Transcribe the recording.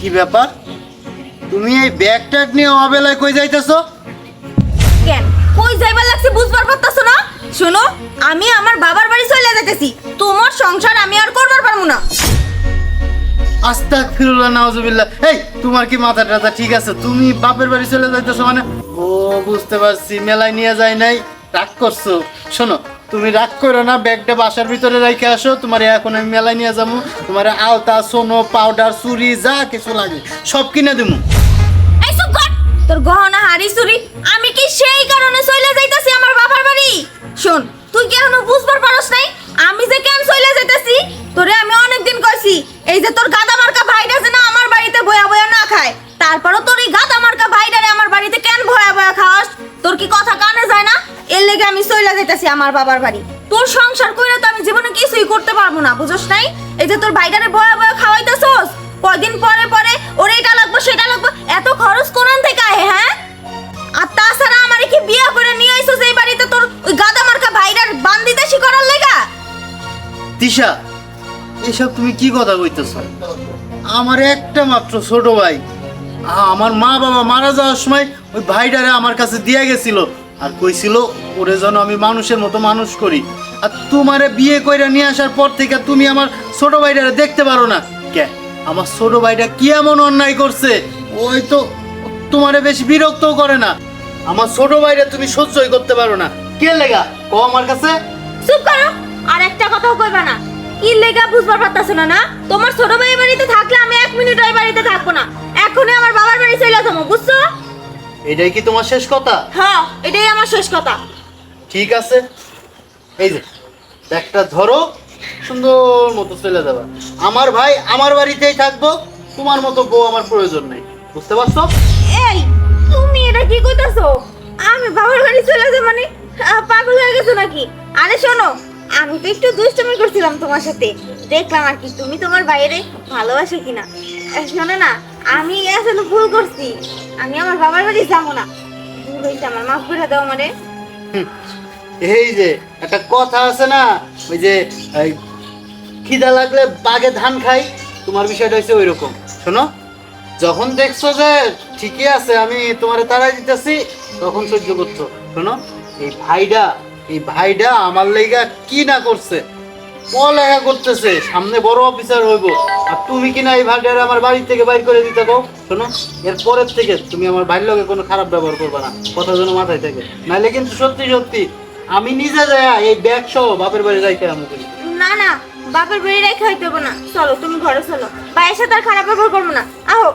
কি ব্যাপার? তুমি এই ব্যাগ ট্যাগ নিয়ে অবেলায় কই যাইতেছো? কেন? কই যাইবার লাগছে বুঝবার পারতাছো না? শোনো আমি আমার বাবার বাড়ি চলে যেতেছি তোমার সংসার আমি আর করবার পারব না। আস্তাক ফিরুল্লাহ নাউজুবিল্লাহ। এই তোমার কি মাথা টাথা ঠিক আছে? তুমি বাপের বাড়ি চলে যাইতেছো মানে? ও বুঝতে পারছি। মেলায় নিয়ে যায় নাই। রাগ করছ। শোনো তুমি রাগ করো না, ব্যাগটা বাসার ভিতরে রেখে আসো, তোমার এখন আমি মেলায় নিয়ে যাব। তোমার আলতা, সোনো, পাউডার, চুরি, যা কিছু লাগে, সব কিনে দেবো তোর গহনা, হাড়ি, চুরি, আমি কি সেই কারণে চলে যাইতাছি আমার বাবার বাড়ি? শোন, তুই কি এখনও বুঝবার পারস নাই? আমি যে কেন চলে যাইতাছি? তোরে আমি অনেক দিন কইছি, এই যে তোর গাদা মার্কা ভাইটা না আমার বাড়িতে বয়া বয়া না খায়, তারপরও তোর এই গাদা মার্কা ভাইটারে আমার বাড়িতে কেন ভয়া ভয়া খাওয়াস? তোর কি কথা কানে এর লেগে আমি চলে যাইতাছি আমার বাবার বাড়ি। তোর সংসার কইরা তো আমি জীবনে কিছুই করতে পারব না বুঝছ নাই? এই যে তোর ভাইটারে বয়া বয়া খাওয়াইতেছস, কয়দিন পরে পরে ওর এটা লাগবে, সেটা লাগবে, এত খরচ কোরআন থেকে আহে হ্যাঁ? আর তাছাড়া আমারে কি বিয়ে করে নিয়ে আইছস এই বাড়িতে তোর ওই গাদা মার্কা ভাইরার বান্দিদাসি করার লেগা? তিশা, এসব তুমি কি কথা কইতেছো? আমার একটা মাত্র ছোট ভাই আমার মা বাবা মারা যাওয়ার সময় ওই ভাইটারে আমার কাছে দিয়ে গেছিল। আর কইছিল, ওরে যেন আমি মানুষের মতো মানুষ করি। আর তোমারে বিয়ে কইরা নিয়ে আসার পর থেকে তুমি আমার ছোট ভাইটারে দেখতে পারো না। কে? আমার ছোট ভাইটা কি এমন অন্যায় করছে? ওই তো, তোমারে বেশি বিরক্তও করে না। আমার ছোট ভাইটা তুমি সহ্যই করতে পারো না। কে লেগা? ও আমার কাছে? চুপ করো, আর একটা কথাও কইবা না। কি লেগা বুঝবার পারতাছ না না? তোমার ছোট ভাই বাড়িতে থাকলে আমি এক মিনিট ওই বাড়িতে থাকব না। এখনই আমার বাবার বাড়ি চলে যাব, বুঝছ? এটাই কি তোমার শেষ কথা? হ্যাঁ এটাই আমার শেষ কথা। ঠিক আছে। এই যে ব্যাগটা ধরো। সুন্দর মতো চলে যাবা। আমার ভাই আমার বাড়িতেই থাকব। তোমার মতো বউ আমার প্রয়োজন নেই। বুঝতে পারছ? এই তুমি এটা কি কইতাছো আমি বাবার বাড়ি চলে যাব মানে? পাগল হয়ে গেছো নাকি? আরে শোনো আমি তো একটু দুষ্টুমি করছিলাম তোমার সাথে। দেখলাম আর কি তুমি তোমার বাইরে ভালোবাসো কিনা। শোনো না আমি আসলে ভুল করছি। আমি আমার বাবার বাড়ি যাব না। ভুল হয়েছে আমার মাফ করে দাও হুম, এই যে একটা কথা আছে না ওই যে খিদা লাগলে বাগে ধান খাই তোমার বিষয়টা হচ্ছে ওই রকম শোনো যখন দেখছ যে ঠিকই আছে আমি তোমারে তাড়াই দিতেছি তখন সহ্য করছ। শোনো এই ভাইডা এই ভাইডা আমার লেগা কি না করছে? পড়ালেখা করতেছে, সামনে বড় অফিসার হইব। আর তুমি কিনা এই ভাইডারে আমার বাড়ি থেকে বাইর করে দিতে কও? শোনো, এর পরের থেকে তুমি আমার ভাইয়ের লগে কোনো খারাপ ব্যবহার করবে না, কথা যেন মাথায় থাকে। নাহলে কিন্তু সত্যি সত্যি, আমি নিজে যাই এই ব্যাগ সহ বাপের বাড়ি যাইতে আমি না না, বাপের বাড়ি রেখে হইতে না। চলো, তুমি ঘরে চলো। ভাইয়ের সাথে আর খারাপ ব্যবহার করব না। আহো।